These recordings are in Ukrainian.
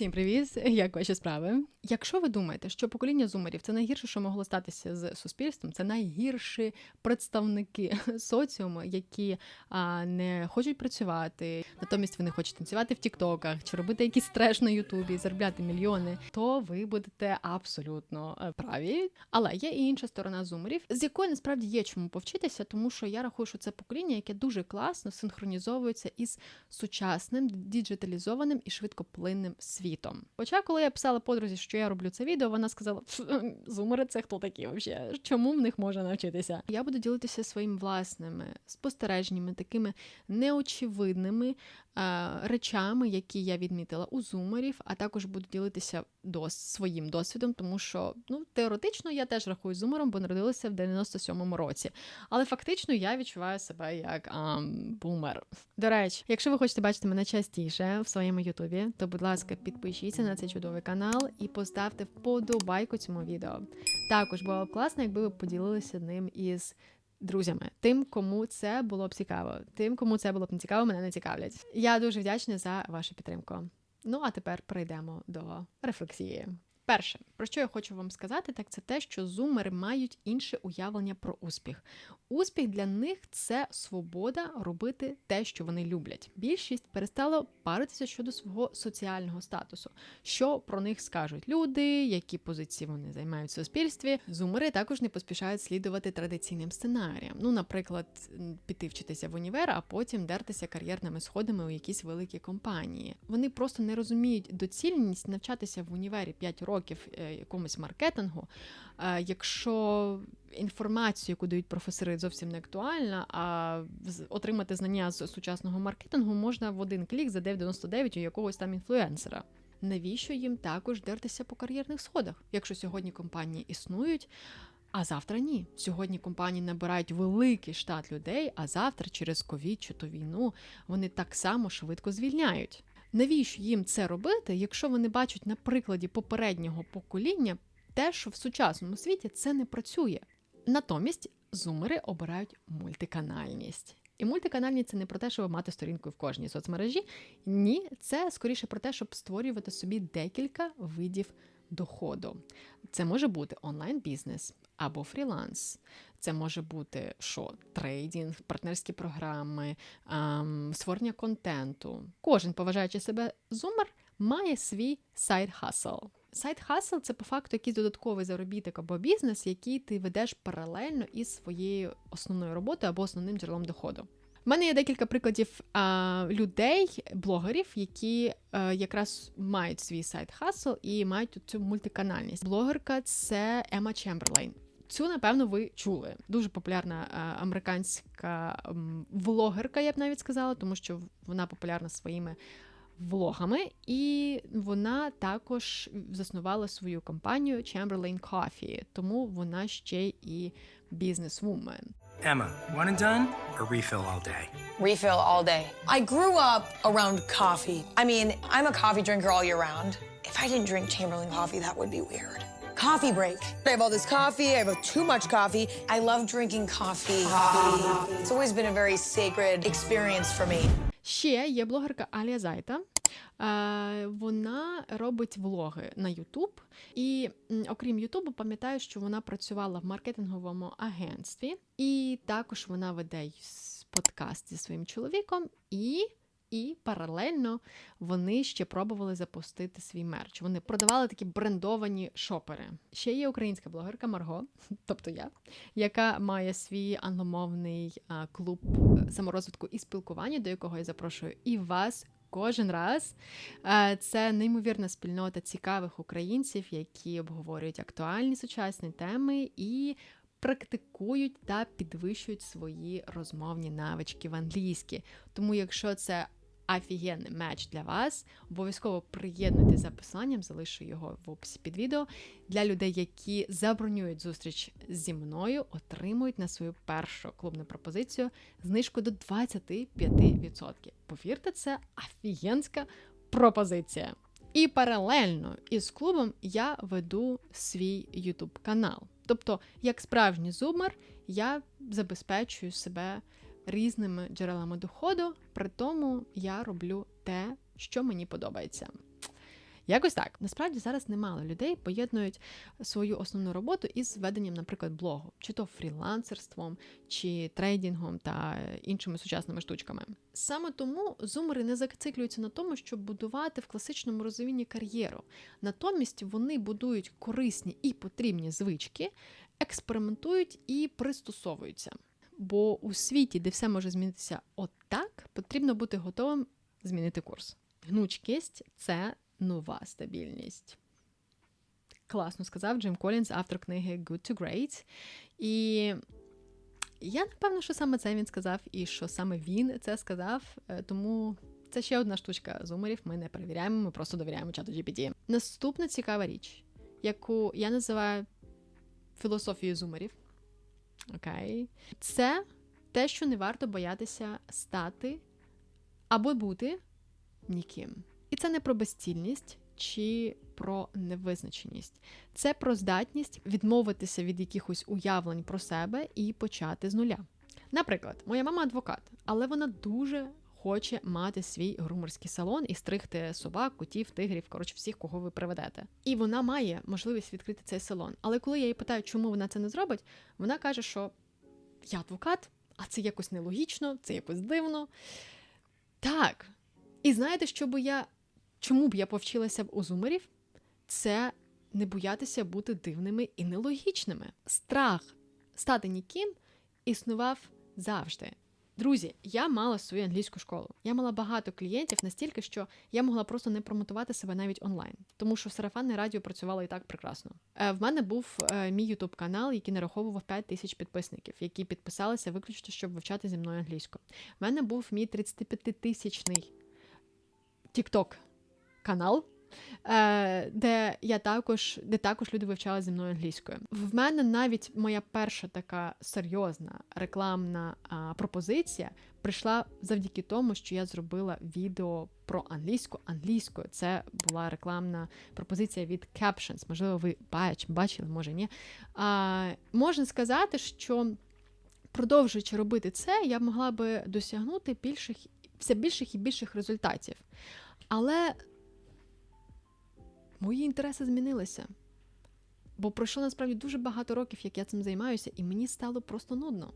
Всім привіт! Як ваші справи? Якщо ви думаєте, що покоління зумерів це найгірше, що могло статися з суспільством, це найгірші представники соціуму, які а, не хочуть працювати, натомість вони хочуть танцювати в тіктоках чи робити якийсь треш на Ютубі, заробляти мільйони, то ви будете абсолютно е, праві. Але є і інша сторона зумерів, з якої насправді є чому повчитися, тому що я рахую, що це покоління, яке дуже класно синхронізовується із сучасним, діджиталізованим і швидкоплинним світом. Хоча, коли я писала подрузі, що я роблю це відео, вона сказала: «Пф, зумери, це хто такі взагалі? Чому в них можна навчитися? Я буду ділитися своїми власними спостереженнями, такими неочевидними речами, які я відмітила у зумерів, а також буду ділитися дос своїм досвідом, тому що ну теоретично я теж рахую зумером, бо народилася в 97-му році. Але фактично я відчуваю себе як а, бумер. До речі, якщо ви хочете бачити мене частіше в своєму Ютубі, то будь ласка, підпишіться на цей чудовий канал і поставте вподобайку цьому відео. Також було б класно, якби ви поділилися ним із. Друзями, тим, кому це було б цікаво, тим, кому це було б не цікаво, мене не цікавлять. Я дуже вдячна за вашу підтримку. Ну а тепер перейдемо до рефлексії. Перше, про що я хочу вам сказати, так це те, що зумери мають інше уявлення про успіх. Успіх для них це свобода робити те, що вони люблять. Більшість перестала паритися щодо свого соціального статусу, що про них скажуть люди, які позиції вони займають в суспільстві. Зумери також не поспішають слідувати традиційним сценаріям. Ну, наприклад, піти вчитися в універ, а потім дертися кар'єрними сходами у якісь великі компанії. Вони просто не розуміють доцільність навчатися в універі 5 років е, якомусь маркетингу. Е, якщо інформацію, яку дають професори, зовсім не актуальна, а отримати знання з сучасного маркетингу можна в один клік за 9,99 у якогось там інфлюенсера. Навіщо їм також дертися по кар'єрних сходах, якщо сьогодні компанії існують? А завтра ні. Сьогодні компанії набирають великий штат людей, а завтра через ковід чи то війну вони так само швидко звільняють. Навіщо їм це робити, якщо вони бачать на прикладі попереднього покоління те, що в сучасному світі це не працює? Натомість зумери обирають мультиканальність. І мультиканальність це не про те, щоб мати сторінку в кожній соцмережі. Ні, це скоріше про те, щоб створювати собі декілька видів доходу. Це може бути онлайн-бізнес або фріланс. Це може бути що? Трейдинг, партнерські програми, ем, створення контенту. Кожен, поважаючи себе зумер, має свій сайд-хасл. Сайт хасл це по факту якийсь додатковий заробіток або бізнес, який ти ведеш паралельно із своєю основною роботою або основним джерелом доходу. У мене є декілька прикладів а, людей, блогерів, які а, якраз мають свій сайт хасл і мають цю мультиканальність. Блогерка це Ема Чемберлейн. Цю, напевно, ви чули. Дуже популярна а, американська м, влогерка, я б навіть сказала, тому що вона популярна своїми влогами, і вона також заснувала свою компанію Chamberlain Coffee, тому вона ще і бізнесвумен. Emma, one and done or refill all day? Refill all day. I grew up around coffee. I mean, I'm a coffee drinker all year round. If I didn't drink Chamberlain coffee, that would be weird. Coffee break. I have all this coffee, I have too much coffee. I love drinking coffee. It's always been a very sacred experience for me. Ще є блогерка Алія Зайта. Е, Вона робить влоги на Ютуб. І окрім Ютубу, пам'ятаю, що вона працювала в маркетинговому агентстві, і також вона веде подкаст зі своїм чоловіком. І, і паралельно вони ще пробували запустити свій мерч. Вони продавали такі брендовані шопери. Ще є українська блогерка Марго, тобто я, яка має свій англомовний клуб е, саморозвитку і спілкування, до якого я запрошую і вас. Кожен раз Е, це неймовірна спільнота цікавих українців, які обговорюють актуальні сучасні теми і практикують та підвищують свої розмовні навички в англійській. Тому, якщо це офігенний меч для вас, обов'язково приєднуйтесь за посиланням, залишу його в описі під відео. Для людей, які забронюють зустріч зі мною, отримують на свою першу клубну пропозицію знижку до 25%. Повірте, це офігенська пропозиція. І паралельно із клубом я веду свій YouTube канал. Тобто, як справжній зумер, я забезпечую себе різними джерелами доходу, при тому я роблю те, що мені подобається. Якось так. Насправді зараз немало людей поєднують свою основну роботу із веденням, наприклад, блогу, чи то фрілансерством, чи трейдингом та іншими сучасними штучками. Саме тому зумери не зациклюються на тому, щоб будувати в класичному розумінні кар'єру. Натомість вони будують корисні і потрібні звички, експериментують і пристосовуються. Бо у світі, де все може змінитися отак, потрібно бути готовим змінити курс. Гнучкість це нова стабільність. Класно сказав Джим Колінз, автор книги Good to Great. І я напевно, що саме це він сказав, і що саме він це сказав. Е, Тому це ще одна штучка зумерів. Ми не перевіряємо, ми просто довіряємо чату GPT. Наступна цікава річ, яку я називаю філософією зумерів. Окей. Це те, що не варто боятися стати або бути ніким. І це не про безцільність чи про невизначеність. Це про здатність відмовитися від якихось уявлень про себе і почати з нуля. Наприклад, моя мама адвокат, але вона дуже хоче мати свій грумерський салон і стригти собак, котів, тигрів, коротше, всіх, кого ви приведете. І вона має можливість відкрити цей салон. Але коли я її питаю, чому вона це не зробить, вона каже, що я адвокат, а це якось нелогічно, це якось дивно. Так. І знаєте, що би я. Чому б я повчилася б у зумерів? Це не боятися бути дивними і нелогічними. Страх стати ніким існував завжди. Друзі, я мала свою англійську школу. Я мала багато клієнтів настільки, що я могла просто не промотувати себе навіть онлайн, тому що сарафанне радіо працювало і так прекрасно. Е, В мене був е, мій ютуб канал, який нараховував 5 тисяч підписників, які підписалися виключно, щоб вивчати зі мною англійську. В мене був мій 35-тисячний TikTok канал. Е, Де я також, де також люди вивчали зі мною англійською. В мене навіть моя перша така серйозна рекламна пропозиція прийшла завдяки тому, що я зробила відео про англійську англійською. Це була рекламна пропозиція від Captions. Можливо, ви бач, бачили, може ні. А, можна сказати, що продовжуючи робити це, я могла би досягнути більших, все більших і більших результатів. Але мої інтереси змінилися. Бо пройшло насправді дуже багато років, як я цим займаюся, і мені стало просто нудно.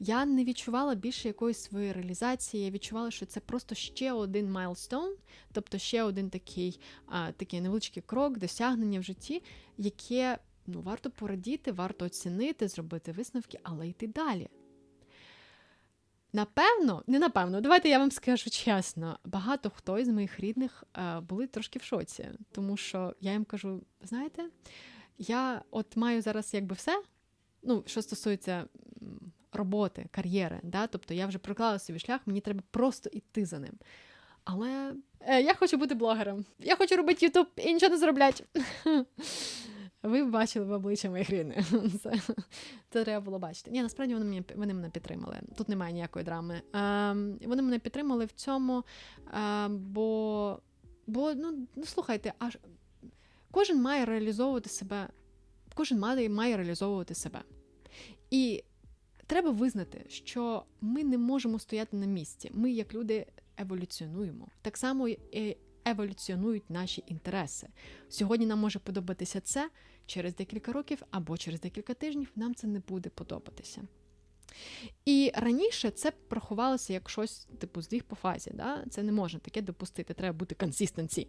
Я не відчувала більше якоїсь своєї реалізації. Я відчувала, що це просто ще один майлстоун, тобто ще один такий, а, такий невеличкий крок, досягнення в житті, яке ну, варто порадіти, варто оцінити, зробити висновки, але йти далі. Напевно, не напевно, давайте я вам скажу чесно. Багато хто із моїх рідних е, були трошки в шоці, тому що я їм кажу: знаєте, я от маю зараз якби все, ну, що стосується роботи, кар'єри, да? тобто я вже проклала собі шлях, мені треба просто йти за ним. Але е, я хочу бути блогером. Я хочу робити Ютуб і нічого не заробляти. Ви бачили в обличчя моїх рідних. Це, це треба було бачити. Ні, насправді вони мене, вони мене підтримали. Тут немає ніякої драми. Ем, вони мене підтримали в цьому, ем, бо, бо ну, ну слухайте, аж кожен має реалізовувати себе, кожен має, має реалізовувати себе. І треба визнати, що ми не можемо стояти на місці. Ми, як люди, еволюціонуємо. Так само і еволюціонують наші інтереси. Сьогодні нам може подобатися це через декілька років або через декілька тижнів нам це не буде подобатися. І раніше це проховалося як щось типу здвіг по фазі. Да? Це не можна таке допустити, треба бути консистенці.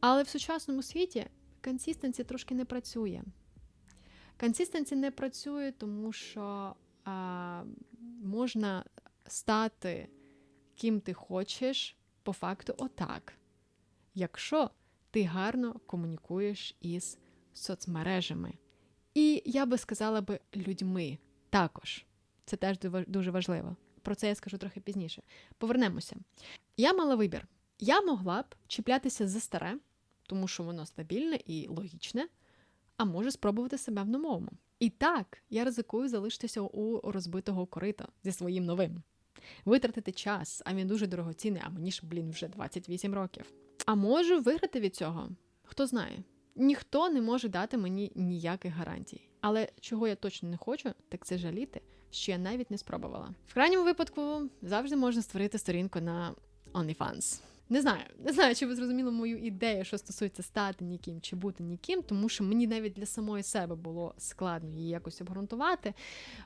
Але в сучасному світі консистенція трошки не працює. Консистенція не працює, тому що а, можна стати ким ти хочеш по факту отак якщо ти гарно комунікуєш із соцмережами. І я би сказала би людьми також. Це теж дуже важливо. Про це я скажу трохи пізніше. Повернемося. Я мала вибір. Я могла б чіплятися за старе, тому що воно стабільне і логічне, а може спробувати себе в новому. І так, я ризикую залишитися у розбитого корита зі своїм новим. Витратити час, а він дуже дорогоцінний, а мені ж, блін, вже 28 років. А можу виграти від цього? Хто знає? Ніхто не може дати мені ніяких гарантій. Але чого я точно не хочу, так це жаліти, що я навіть не спробувала. В крайньому випадку завжди можна створити сторінку на OnlyFans. Не знаю, не знаю, чи ви зрозуміли мою ідею, що стосується стати ніким чи бути ніким, тому що мені навіть для самої себе було складно її якось обґрунтувати,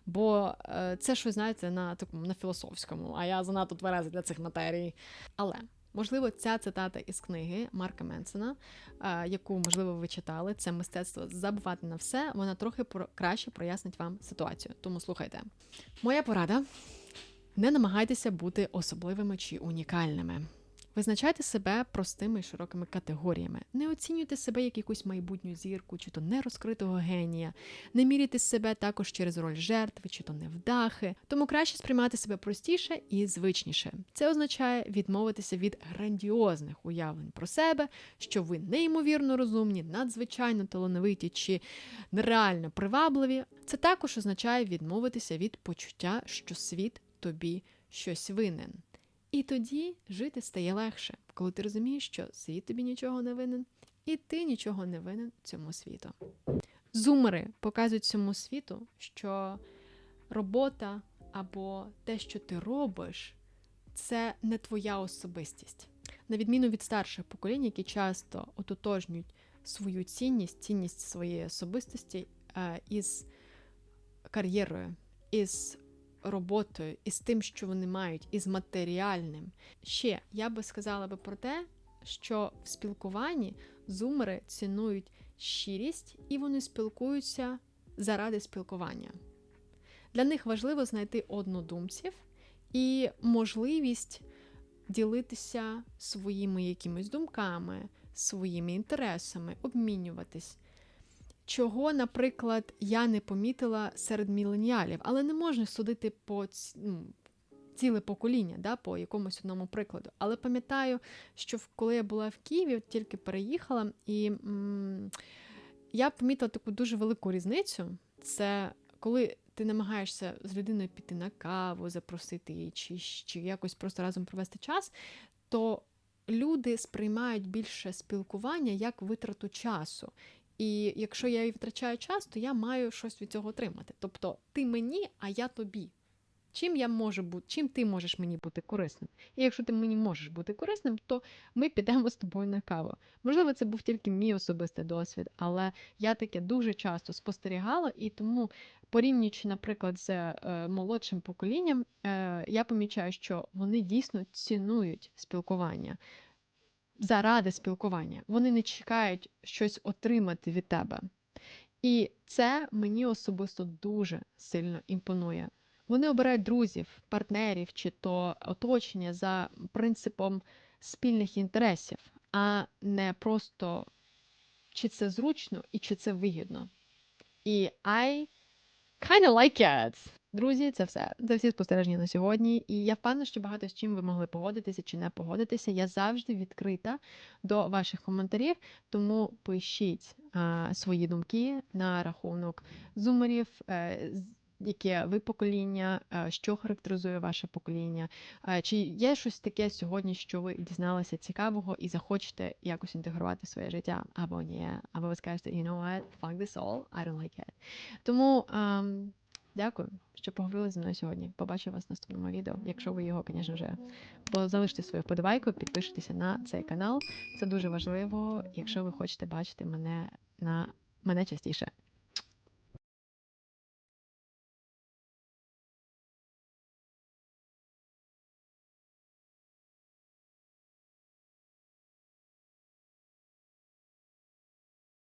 бо е, це щось, знаєте, на такому на філософському, а я занадто твереза для цих матерій. Але можливо, ця цитата із книги Марка Менсена, е, яку можливо ви читали, це мистецтво забувати на все. Вона трохи про краще прояснить вам ситуацію. Тому слухайте. Моя порада. Не намагайтеся бути особливими чи унікальними. Визначайте себе простими і широкими категоріями. Не оцінюйте себе як якусь майбутню зірку, чи то нерозкритого генія. Не міряйте себе також через роль жертви, чи то невдахи. Тому краще сприймати себе простіше і звичніше. Це означає відмовитися від грандіозних уявлень про себе, що ви неймовірно розумні, надзвичайно талановиті чи нереально привабливі. Це також означає відмовитися від почуття, що світ тобі щось винен. І тоді жити стає легше, коли ти розумієш, що світ тобі нічого не винен, і ти нічого не винен цьому світу. Зумери показують цьому світу, що робота або те, що ти робиш, це не твоя особистість. На відміну від старших поколінь, які часто ототожнюють свою цінність, цінність своєї особистості е, із кар'єрою, із роботою, із тим, що вони мають, із матеріальним. Ще я би сказала би про те, що в спілкуванні зумери цінують щирість і вони спілкуються заради спілкування. Для них важливо знайти однодумців і можливість ділитися своїми якимись думками, своїми інтересами, обмінюватись. Чого, наприклад, я не помітила серед міленіалів, але не можна судити по ну, ціле покоління, да, по якомусь одному прикладу. Але пам'ятаю, що коли я була в Києві, от тільки переїхала, і м, я помітила таку дуже велику різницю. Це коли ти намагаєшся з людиною піти на каву, запросити її, чи, чи якось просто разом провести час, то люди сприймають більше спілкування як витрату часу. І якщо я і втрачаю час, то я маю щось від цього отримати. Тобто ти мені, а я тобі. Чим я можу бути, чим ти можеш мені бути корисним? І якщо ти мені можеш бути корисним, то ми підемо з тобою на каву. Можливо, це був тільки мій особистий досвід, але я таке дуже часто спостерігала, і тому, порівнюючи, наприклад, з е, молодшим поколінням, е, я помічаю, що вони дійсно цінують спілкування заради спілкування. Вони не чекають щось отримати від тебе. І це мені особисто дуже сильно імпонує. Вони обирають друзів, партнерів чи то оточення за принципом спільних інтересів, а не просто чи це зручно і чи це вигідно. І I kind of like it. Друзі, це все. Це всі спостереження на сьогодні. І я впевнена, що багато з чим ви могли погодитися чи не погодитися. Я завжди відкрита до ваших коментарів, тому пишіть а, свої думки на рахунок зумерів. е, Яке ви покоління, е, що характеризує ваше покоління? Е, Чи є щось таке сьогодні, що ви дізналися цікавого і захочете якось інтегрувати в своє життя? Або ні, або ви скажете, you know what, fuck this all, I don't like it. Тому ем, дякую, що поговорили зі мною сьогодні. Побачу вас в наступному відео, якщо ви його, звісно вже. Бо залиште свою вподобайку, підпишіться на цей канал. Це дуже важливо, якщо ви хочете бачити мене на мене частіше.